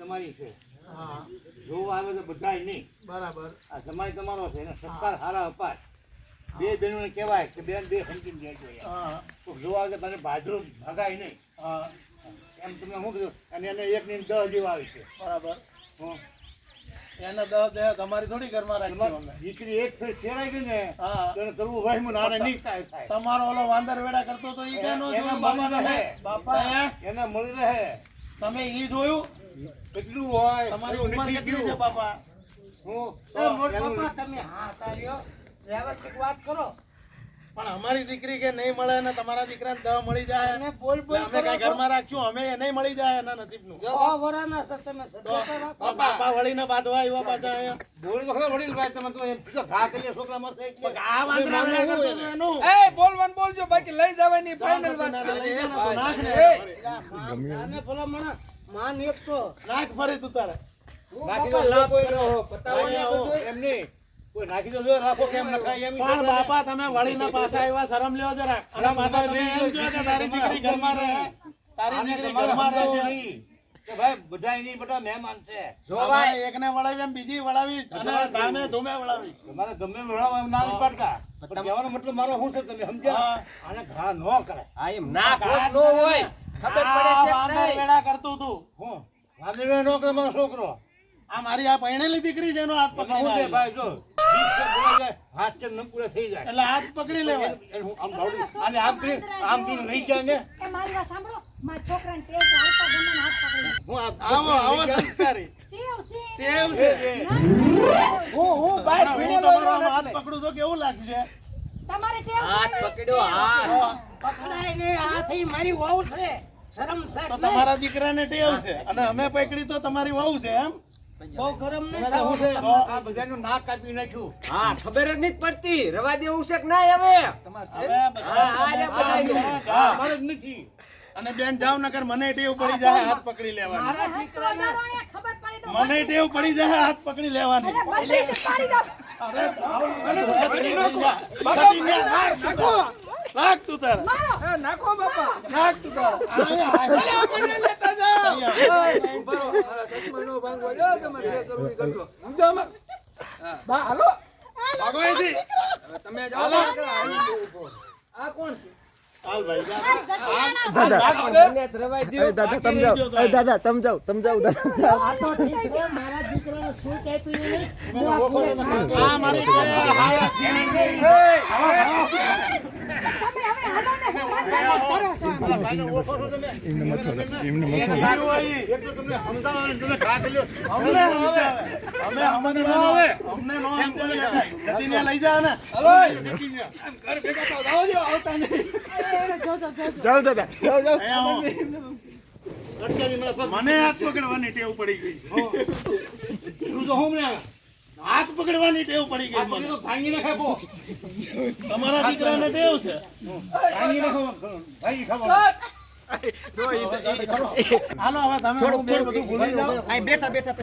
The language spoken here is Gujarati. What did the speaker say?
તમારી છે. જો આવે તો બધા નહીં. બરાબર. આ સમય તમારો છે એને સત્કાર હારા અપાય. બે બહેનોને કહેવાય કે બેન બે સમજીને દેજો કોક આવે તો મને બાજરો ભગાય નહીં. એમ તમે શું કીધું? અને એને એક ની દસ જેવા આવી છે. બરાબર. હં. એને દસ દે તમારી થોડી ઘરમાં રાખી દીકરી એક ફેર શેરાઈ ગઈ ને હા. તો એને કરવું વહેમું નાને નહીં થાય. તમારો ઓલો વાંદર વેડા કરતો તો ઈ કે નો મળી બાપા રહે. બાપા એને મળી રહે. તમે ઈ જોયું? કેટલું હોય? તમારી ઉંમર કેટલી છે બાપા? હું પપ્પા તમે હા તાર્યો વ્યવસ્થિત વાત કરો. પણ અમારી દીકરી કે નહીં મળે ને તમારા દીકરાને દવા મળી જાય. અમે બોલ બોલ અમે કઈ ઘરમાં રાખશું અમે એ નહીં મળી જાય એના નસીબનું. વરા ના સર તમે વાત બાપા વળીને બાંધવા આવ્યા પાછા અહીંયા. બોલ તો ખરો વડીલ ભાઈ તમે તો એમ તો ઘા કરીએ છોકરા મરશે એટલે. આ વાંદરા ના કરતો એનું. એ બોલવાનું બોલજો બાકી લઈ જવાની ફાઇનલ વાત છે. નાખ ને અને ભલા મણા માન એક તો. નાખ ફરી તું તારે. નાખી દો લાભ કોઈ નો. એમ નહીં. કોઈ નાખી દો રાખો કેમ નખાય એમ પણ બાપા તમે વળીને પાછા આવ્યા શરમ લ્યો જરા અને માતા તમે એમ કહો કે તારી દીકરી ઘરમાં રહે. તારી દીકરી ઘરમાં રહેશે નહીં. કે ભાઈ બધાય નહીં બધા મહેમાન છે. ભાઈ એકને વળાવી એમ બીજી વળાવી અને ધામે ધૂમે વળાવી. તમારે ગમે એમ વળાવો એમ ના નહીં પાડતા. પણ કહેવાનો મતલબ મારો શું છે તમે સમજ્યા? અને આને ઘા ન કરે આ એમ ના કાચ નો હોય. ખબર પડે છે વેડા કરતું તું. હું? વાંદરડો ન કરે મારો છોકરો. આ મારી આ પૈણેલી દીકરી છે એનો હાથ પકડી છે ભાઈ જો. હાથ છે નમકુડા થઈ જાય. એટલે હાથ પકડી હું આમ ભાવડું- આને આમ કરી આમ કરીને લઈ જાય ને. એ મારી વાત સાંભળો. મારા છોકરાને ટેવ છે હાલતા ગમે હાથ પકડી હું આવો આવો સંસ્કારી. ટેવ છે. ટેવ છે હું હું તમારો હાથ પકડું તો કેવું લાગશે? તમારે ટેવ હાથ પકડ્યો હાથ. પકડાય ને હાથ મારી વહુ છે. તો તમારા દીકરાને ટેવ છે. અને અમે પકડી તો તમારી વહુ છે એમ? બહુ ગરમ મેં નહીં છે, આ બધાનું નાક કાપી નાખ્યું. હા ખબર જ નથી પડતી. રવા દેવું છે કે ના હવે? હવે બધા હા, આ તમે રે બધા કામ કરો, જા. જા. મારે જ નથી. અને બેન જાવ નકર મને ટેવ પડી જાય હાથ પકડી લેવાની. મારા હાથ તો દીકરાને વધારો અહીંયા ખબર પડી તો મને ટેવ પડી જાય હાથ પકડી લેવાની. અરે મને તો તારે. નાખો બાપા. નાખ તું તારે. હાલો. હવે તમે જાઓ આ કોણ છે? મારા શું કાપ્યું નહીં હું આ પૂરે આ મારી છે, હાયા છીણી ગઈ. તમે હવે હાલો ને હું વાત કરો છો આ ભાઈને ઓળખો છો તમે? એ નહીં હોય. એક તો તમને સમજાવો તમે ઘા અમને હવે અમે અમને ન આવે અમને નો સમજાવે જતીને લઈ જા ને ઘર ભેગા થાવ. જાઓ જો, આવતા નહીં અહીંયા આવો. અત્યારે મને હાથ પકડવાની ટેવ પડી ગઈ શું તો હું ને હાથ પકડવાની ટેવ પડી ગઈ મને. તો ભાંગી નાખે બહુ. તમારા દીકરાને ટેવ છે. ભાંગી નાખો ભાઈ ખાવા હાલો હવે તમે બધું ભૂલી જાઓ બેઠા બેઠા.